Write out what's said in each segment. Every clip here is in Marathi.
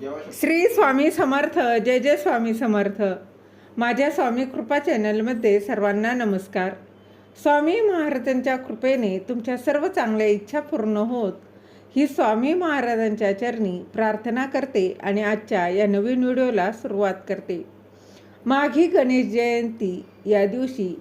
श्री स्वामी समर्थ जय जय स्वामी समर्थ. माझ्या स्वामी कृपा चॅनलमध्ये सर्वांना नमस्कार. स्वामी महाराजांच्या कृपेने तुमच्या सर्व चांगल्या इच्छा पूर्ण होत. ही स्वामी महाराजांच्या चरणी प्रार्थना करते आणि आजच्या या नवीन व्हिडिओला सुरुवात करते. माघी गणेश जयंती या दिवशी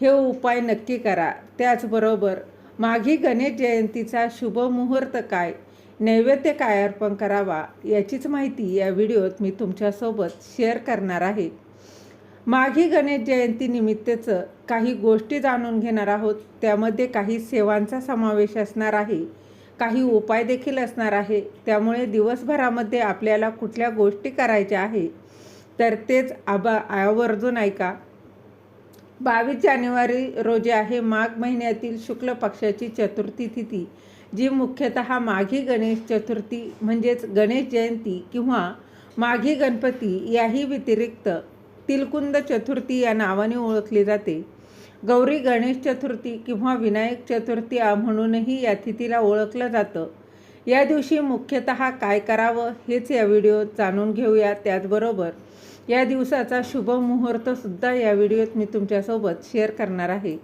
हे उपाय नक्की करा. त्याचबरोबर माघी गणेश जयंतीचा शुभ मुहूर्त काय नैवेद्य काय अर्पण करावा याचीच माहिती या व्हिडिओत मी तुमच्यासोबत शेअर करणार आहे. माघी गणेश जयंतीनिमित्तचं काही गोष्टी जाणून घेणार आहोत. त्यामध्ये काही सेवांचा समावेश असणार आहे. काही उपाय देखील असणार आहे. त्यामुळे दिवसभरामध्ये आपल्याला कुठल्या गोष्टी करायच्या आहे तर तेच आबा आवर्जून ऐका. बावीस जानेवारी रोजी आहे माघ महिन्यातील शुक्ल पक्षाची चतुर्थी तिथी. जी मुख्यतः माघी गणेश चतुर्थी म्हणजेच गणेश जयंती किंवा माघी गणपती याही व्यतिरिक्त तिलकुंद चतुर्थी या नावाने ओळखली जाते. गौरी गणेश चतुर्थी किंवा विनायक चतुर्थी म्हणूनही या तिथीला ओळखलं जातं. या दिवशी मुख्यतः काय करावं हेच या व्हिडिओत जाणून घेऊया त्याचबरोबर. या दिवसाचा शुभ मुहूर्तसुद्धा या व्हिडिओत मी तुमच्यासोबत शेअर करणार आहे.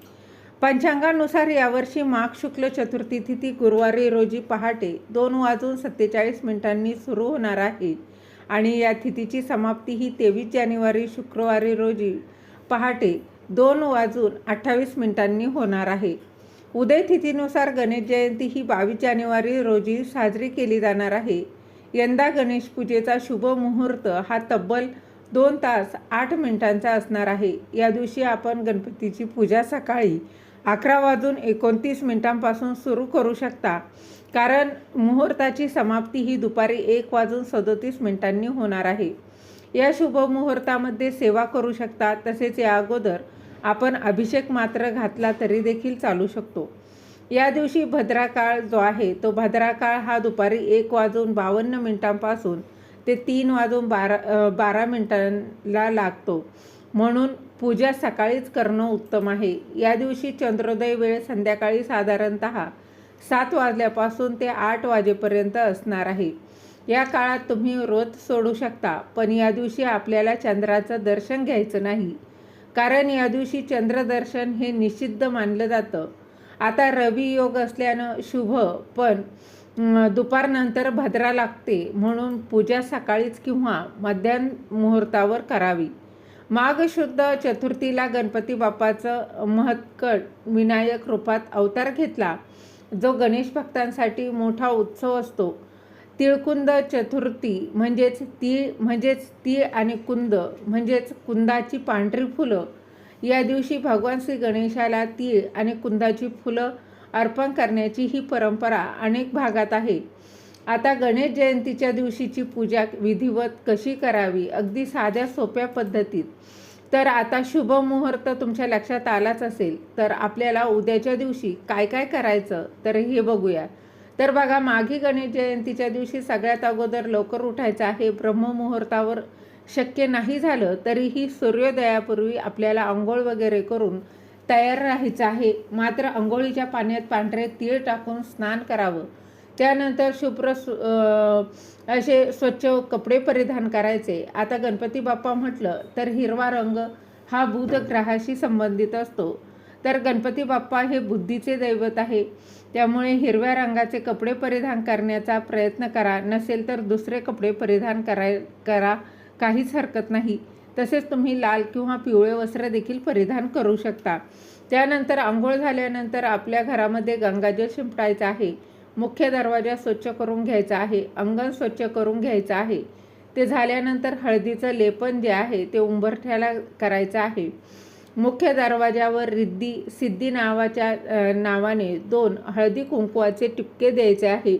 पंचांगानुसार यावर्षी माघ शुक्ल चतुर्थी तिथी गुरुवारी रोजी पहाटे दोन वाजून सत्तेचाळीस मिनिटांनी सुरू होणार आहे. आणि या तिथीची समाप्ती ही तेवीस जानेवारी शुक्रवारी रोजी पहाटे दोन वाजून अठ्ठावीस मिनिटांनी होणार आहे. उदय तिथीनुसार गणेश जयंती ही बावीस जानेवारी रोजी साजरी केली जाणार आहे. यंदा गणेश पूजेचा शुभ मुहूर्त हा तब्बल दोन तास आठ मिनिटांचा असणार आहे. या दिवशी आपण गणपतीची पूजा सकाळी अकरा वाजून एकोणतीस मिनिटांपासून सुरू करू शकता. कारण मुहूर्ताची समाप्ती ही दुपारी एक वाजून सदोतीस मिनिटांनी होणार आहे. या शुभ मुहूर्तामध्ये सेवा करू शकता. तसेच या अगोदर आपण अभिषेक मात्र घातला तरी देखील चालू शकतो. या दिवशी भद्रा काळ जो आहे तो भद्रा काळ हा दुपारी एक वाजून बावन्न मिनिटांपासून ते तीन वाजून बारा बारा मिनिटांना लागतो. म्हणून पूजा सकाळीच करणं उत्तम आहे. या दिवशी चंद्रोदय वेळ संध्याकाळी साधारणत सात वाजल्यापासून ते आठ वाजेपर्यंत असणार आहे. या काळात तुम्ही व्रत सोडू शकता पण या दिवशी आपल्याला चंद्राचं दर्शन घ्यायचं नाही. कारण या दिवशी चंद्रदर्शन हे निषिद्ध मानलं जातं. आता रवी योग असल्यानं शुभ पण दुपारनंतर भद्रा लागते म्हणून पूजा सकाळीच किंवा मध्याह्न मुहूर्तावर करावी. माघ शुद्ध चतुर्थीला गणपती बाप्पाचं महत्कट विनायक रूपात अवतार घेतला. जो गणेश भक्तांसाठी मोठा उत्सव असतो. तिळकुंद चतुर्थी म्हणजेच ती म्हणजेच तीळ आणि कुंद म्हणजेच कुंदाची पांढरी फुलं. या दिवशी भगवान श्री गणेशाला तीळ आणि कुंदाची फुलं अर्पण करण्याची ही परंपरा अनेक भागात आहे. आता गणेश जयंतीच्या दिवशीची पूजा विधिवत कशी करावी? अगदी साध्या सोप्या पद्धतीत. तर आता शुभ मुहूर्त तुमच्या लक्षात आलाच असेल. तर आपल्याला उद्याच्या दिवशी काय काय करायचं? तर हे बघूया. तर बघा माघी गणेश जयंतीच्या दिवशी सगळ्यात अगोदर लवकर उठायचं आहे. ब्रह्ममुहूर्तावर शक्य नाही झालं तरीही सूर्योदयापूर्वी आपल्याला आंघोळ वगैरे करून तयार राहायचं आहे. मात्र आंघोळीच्या पाण्यात पांढरे तीळ टाकून स्नान करावं. त्यानंतर शुभ्र सु असे स्वच्छ कपडे परिधान करायचे. आता गणपती बाप्पा म्हटलं तर हिरवा रंग हा बुध ग्रहाशी संबंधित असतो. तर गणपती बाप्पा हे बुद्धीचे दैवत आहे. त्यामुळे हिरव्या रंगाचे कपडे परिधान करण्याचा प्रयत्न करा. नसेल तर दुसरे कपडे परिधान कराय करा. काहीच हरकत नाही. तसेच तुम्ही लाल किंवा पिवळे वस्त्र देखील परिधान करू शकता. त्यानंतर आंघोळ झाल्यानंतर आपल्या घरामध्ये गंगाजल शिंपडायचं आहे. मुख्य दरवाजा स्वच्छ करून घ्यायचा आहे अंगण स्वच्छ करून घ्यायचं आहे. ते झाल्यानंतर हळदीचं लेपन जे आहे ते उंबरठ्याला करायचं आहे. मुख्य दरवाजावर रिद्धी सिद्धी नावाच्या नावाने दोन हळदी कुंकवाचे टिपके द्यायचे आहे.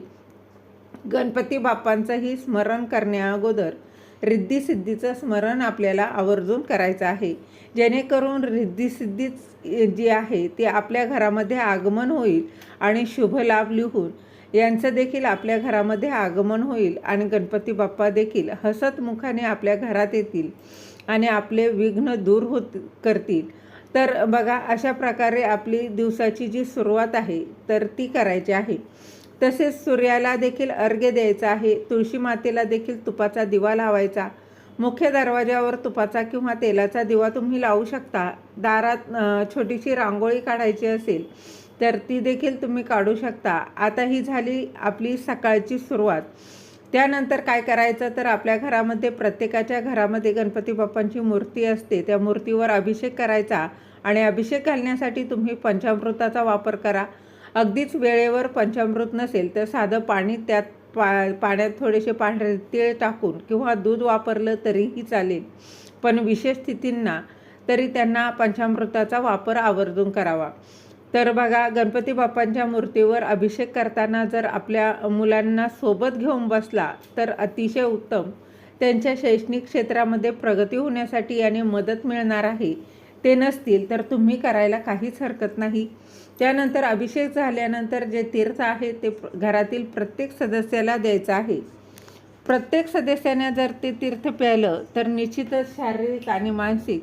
गणपती बाप्पांचंही स्मरण करण्या अगोदर रिद्धी सिद्धीचं स्मरण आपल्याला आवर्जून करायचं आहे. जेणेकरून रिद्धी सिद्धीच जी आहे ती आपल्या घरामध्ये आगमन होईल आणि शुभ लाभ लिहून यांचं देखील आपल्या घरामध्ये आगमन होईल आणि गणपती बाप्पा देखील हसत मुखाने आपल्या घरात येतील आणि आपले विघ्न दूर होत करतील. तर बघा अशा प्रकारे आपली दिवसाची जी सुरुवात आहे तर ती करायची आहे. तसेच सूर्याला देखील अर्घ्य द्यायचा आहे. तुळशी मातेला देखील तुपाचा दिवा लावायचा. मुख्य दरवाजावर तुपाचा किंवा तेलाचा दिवा तुम्ही लावू शकता. दारात छोटीशी रांगोळी काढायची असेल तर ती देखील तुम्ही काढू शकता. आता ही झाली आपली सकाळची सुरुवात. त्यानंतर काय करायचं तर आपल्या घरामध्ये प्रत्येकाच्या घरामध्ये गणपती बाप्पांची मूर्ती असते. त्या मूर्तीवर अभिषेक करायचा आणि अभिषेक घालण्यासाठी तुम्ही पंचामृताचा वापर करा. अगदीच वेळेवर पंचामृत नसेल तर साधं पाणी त्यात पा पाण्यात थोडेसे पांढरे तीळ टाकून किंवा दूध वापरलं तरीही चालेल. पण विशेष स्थितींना तरी त्यांना पंचामृताचा वापर आवर्जून करावा. तर बघा गणपती बाप्पांच्या मूर्तीवर अभिषेक करताना जर आपल्या मुलांना सोबत घेऊन बसला तर अतिशय उत्तम. त्यांच्या शैक्षणिक क्षेत्रामध्ये प्रगती होण्यासाठी याने मदत मिळणार आहे. ते नसतील तर तुम्ही करायला काहीच हरकत नाही. त्यानंतर अभिषेक झाल्यानंतर जे तीर्थ आहे ते घरातील प्रत्येक सदस्याला द्यायचं आहे. प्रत्येक सदस्याने जर ते तीर्थ प्यायलं तर निश्चितच शारीरिक आणि मानसिक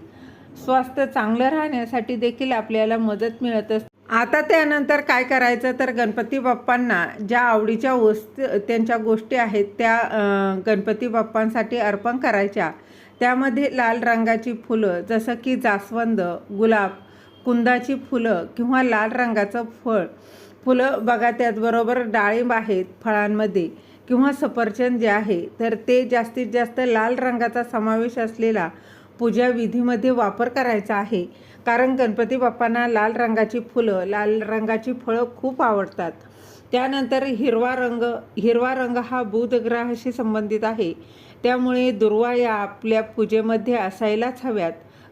स्वास्थ्य चांगलं राहण्यासाठी देखील आपल्याला मदत मिळत असते. आता त्यानंतर काय करायचं? तर गणपती बाप्पांना ज्या आवडीच्या वस्तू त्यांच्या गोष्टी आहेत त्या गणपती बाप्पांसाठी अर्पण करायच्या. त्यामध्ये लाल रंगाची फुलं जसं की जास्वंद गुलाब कुंदाची फुलं किंवा लाल रंगाचं फळ. फुलं बघा त्याचबरोबर डाळिंब आहेत फळांमध्ये किंवा सफरचंद जे आहे तर ते जास्तीत जास्त लाल रंगाचा समावेश असलेला पूजा विधीमध्ये वापर करायचा आहे. कारण गणपती बाप्पांना लाल रंगाची फुलं लाल रंगाची फळं खूप आवडतात. त्यानंतर हिरवा रंग हिरवा रंग हा बुध ग्रहाशी संबंधित आहे. त्यामुळे दुर्वा या आपल्या पूजेमध्ये असायलाच हव्यात.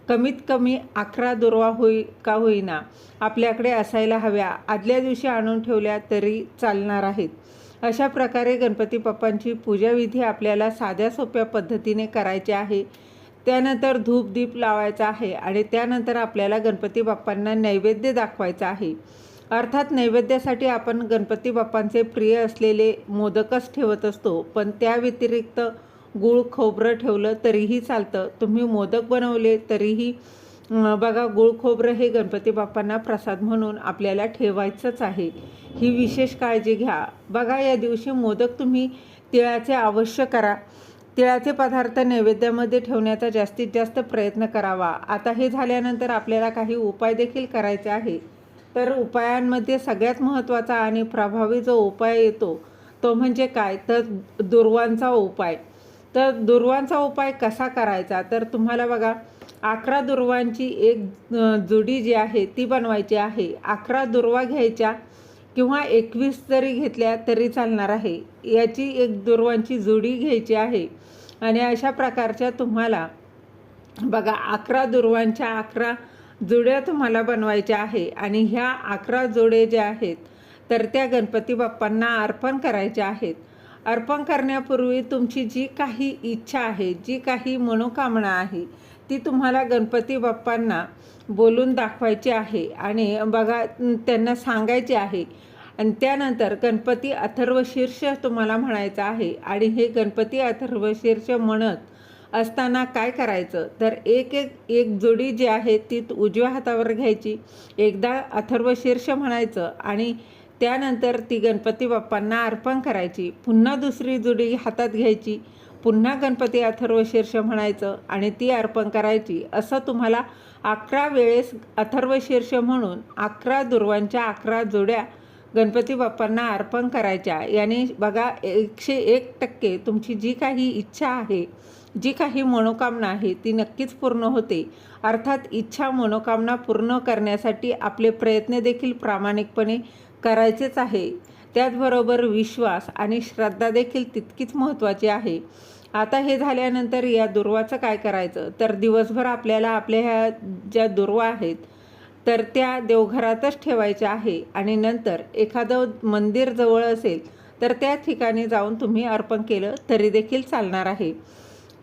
कमीत कमी अकरा दुर्वा होई का होईना आपल्याकडे असायला हव्या. आदल्या दिवशी आणून ठेवल्या तरी चालणार आहेत. अशा प्रकारे गणपती बाप्पांची पूजाविधी आपल्याला साध्या सोप्या पद्धतीने करायची आहे. त्यानंतर धूप दीप लावायचा आहे आणि त्यानंतर आपल्याला गणपती बाप्पांना नैवेद्य दाखवायचा आहे. अर्थात नैवेद्यासाठी आपण गणपती बाप्पांचे प्रिय असलेले मोदकच ठेवत असतो. पण त्या व्यतिरिक्त गूळ खोबरं ठेवलं तरीही चालतं. तुम्ही मोदक बनवले तरीही बघा गूळ खोबरं हे गणपती बाप्पांना प्रसाद म्हणून आपल्याला ठेवायचंच आहे. ही विशेष काळजी घ्या. बघा या दिवशी मोदक तुम्ही तिळाचे अवश्य करा. तिळाचे पदार्थ नैवेद्यामध्ये ठेवण्याचा जास्तीत जास्त प्रयत्न करावा. आता हे झाल्यानंतर आपल्याला काही उपाय देखील करायचे आहे. तर उपायांमध्ये सगळ्यात महत्त्वाचा आणि प्रभावी जो उपाय येतो तो म्हणजे काय? तर दुर्वांचा उपाय. तर दुर्वांचा उपाय कसा करायचा? तर तुम्हाला बघा अकरा दुर्वांची एक जुडी जी आहे ती बनवायची आहे. अकरा दुर्वा घ्यायच्या किंवा एकवीस जरी घेतल्या तरी चालणार आहे. याची एक दुर्वांची जुडी घ्यायची आहे. आणि अशा प्रकारच्या तुम्हाला बघा अकरा दुर्वांच्या अकरा जुड्या तुम्हाला बनवायच्या आहे. आणि ह्या अकरा जोडे ज्या आहेत तर त्या गणपती बाप्पांना अर्पण करायच्या आहेत. अर्पण करण्यापूर्वी तुमची जी काही इच्छा आहे जी काही मनोकामना आहे ती तुम्हाला गणपती बाप्पांना बोलून दाखवायची आहे. आणि बघा त्यांना सांगायची आहे. आणि त्यानंतर गणपती अथर्वशीर्ष तुम्हाला म्हणायचं आहे. आणि हे गणपती अथर्वशीर्ष म्हणत असताना काय करायचं? तर एक एक एक जोडी जी आहे ती उजव्या हातावर घ्यायची. एकदा अथर्वशीर्ष म्हणायचं आणि त्यानंतर ती गणपती बाप्पांना अर्पण करायची. पुन्हा दुसरी जुडी हातात घ्यायची. पुन्हा गणपती अथर्व शीर्ष म्हणायचं आणि ती अर्पण करायची. असं तुम्हाला अकरा वेळेस अथर्व शीर्ष म्हणून अकरा दुर्वांच्या अकरा जोड्या गणपती बाप्पांना अर्पण करायच्या. याने बघा एकशे एक टक्के तुमची जी काही इच्छा आहे जी काही मनोकामना आहे ती नक्कीच पूर्ण होते. अर्थात इच्छा मनोकामना पूर्ण करण्यासाठी आपले प्रयत्न देखील प्रामाणिकपणे करायचेच आहे. त्याचबरोबर विश्वास आणि श्रद्धा देखील तितकीच महत्त्वाची आहे. आता हे झाल्यानंतर या दुर्वाचं काय करायचं? तर दिवसभर आपल्याला आपल्या ह्या ज्या दुर्वा आहेत तर त्या देवघरातच ठेवायच्या आहे आणि नंतर एखादं मंदिर जवळ असेल तर त्या ठिकाणी जाऊन तुम्ही अर्पण केलं तरी देखील चालणार आहे.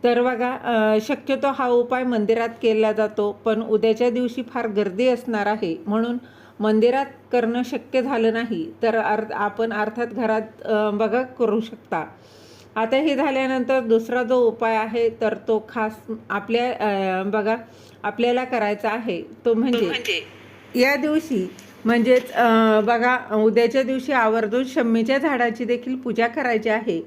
तर बघा शक्यतो हा उपाय मंदिरात केला जातो पण उद्याच्या दिवशी फार गर्दी असणार आहे. म्हणून मंदिरात करणं शक्य झालं नाही तर अर्थ आपण अर्थात घरात बघा करू शकता. आता हे झाल्यानंतर दुसरा जो उपाय आहे तर तो खास आपल्या बघा आपल्याला करायचा आहे तो म्हणजे या दिवशी म्हणजेच बघा उद्याच्या दिवशी आवर्जून शम्मीच्या झाडाची देखील पूजा करायची आहे.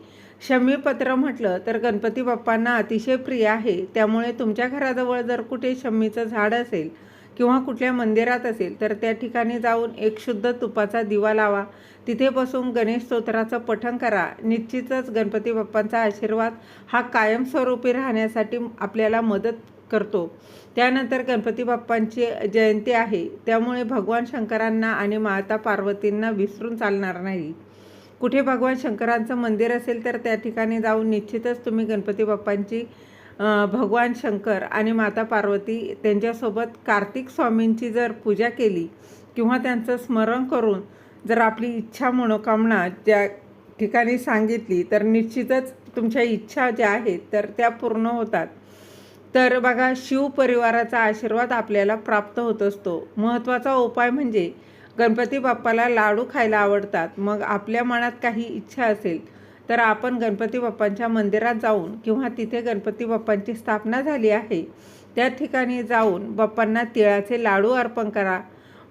शम्मीपत्र म्हटलं तर गणपती बाप्पांना अतिशय प्रिय आहे. त्यामुळे तुमच्या घराजवळ जर कुठे शम्मीचं झाड असेल किंवा कुठल्या मंदिरात असेल तर त्या ठिकाणी जाऊन एक शुद्ध तुपाचा दिवा लावा. तिथे बसून गणेश स्तोत्राचं पठण करा. निश्चितच गणपती बाप्पांचा आशीर्वाद हा कायमस्वरूपी राहण्यासाठी आपल्याला मदत करतो. त्यानंतर गणपती बाप्पांची जयंती आहे. त्यामुळे भगवान शंकरांना आणि माता पार्वतींना विसरून चालणार नाही. कुठे भगवान शंकरांचं मंदिर असेल तर त्या ठिकाणी जाऊन निश्चितच तुम्ही गणपती बाप्पांची भगवान शंकर आणि माता पार्वती त्यांच्यासोबत कार्तिक स्वामींची जर पूजा केली किंवा त्यांचं स्मरण करून जर आपली इच्छा मनोकामना ज्या ठिकाणी सांगितली तर निश्चितच तुमच्या इच्छा ज्या आहेत तर त्या पूर्ण होतात. तर बघा शिव परिवाराचा आशीर्वाद आपल्याला प्राप्त होत असतो. महत्त्वाचा उपाय म्हणजे गणपती बाप्पाला लाडू खायला आवडतात. मग आपल्या मनात काही इच्छा असेल तर आपण गणपती बाप्पांच्या मंदिरात जाऊन किंवा तिथे गणपती बाप्पांची स्थापना झाली आहे त्या ठिकाणी जाऊन बाप्पांना तिळाचे लाडू अर्पण करा.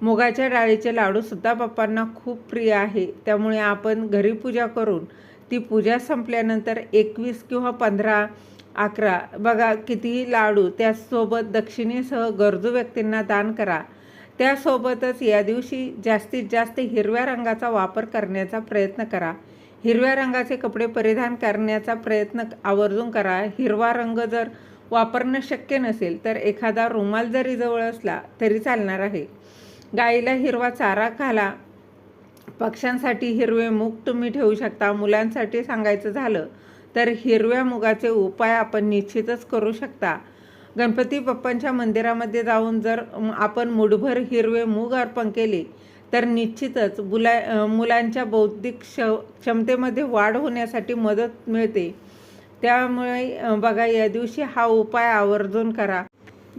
मुगाच्या डाळीचे लाडूसुद्धा बाप्पांना खूप प्रिय आहे. त्यामुळे आपण घरी पूजा करून ती पूजा संपल्यानंतर एकवीस किंवा पंधरा अकरा बघा कितीही लाडू त्याचसोबत दक्षिणेसह गरजू व्यक्तींना दान करा. त्यासोबतच या दिवशी जास्तीत जास्त हिरव्या रंगाचा वापर करण्याचा प्रयत्न करा. हिरव्या रंगाचे कपडे परिधान करण्याचा प्रयत्न आवर्जून करा. हिरवा रंग जर वापरणं शक्य नसेल तर एखादा रुमाल जरी जवळ असला तरी चालणार आहे. गाईला हिरवा चारा घाला. पक्ष्यांसाठी हिरवे मूग तुम्ही ठेवू शकता. मुलांसाठी सांगायचं झालं तर हिरव्या मुगाचे उपाय आपण निश्चितच करू शकता. गणपती बाप्पांच्या मंदिरामध्ये जाऊन जर आपण मुठभर हिरवे मूग अर्पण केले तर निश्चितच मुला मुलांच्या बौद्धिक क्ष क्षमतेमध्ये वाढ होण्यासाठी मदत मिळते. त्यामुळे बघा या दिवशी हा उपाय आवर्जून करा.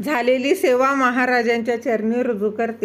झालेली सेवा महाराजांच्या चरणी रुजू करते.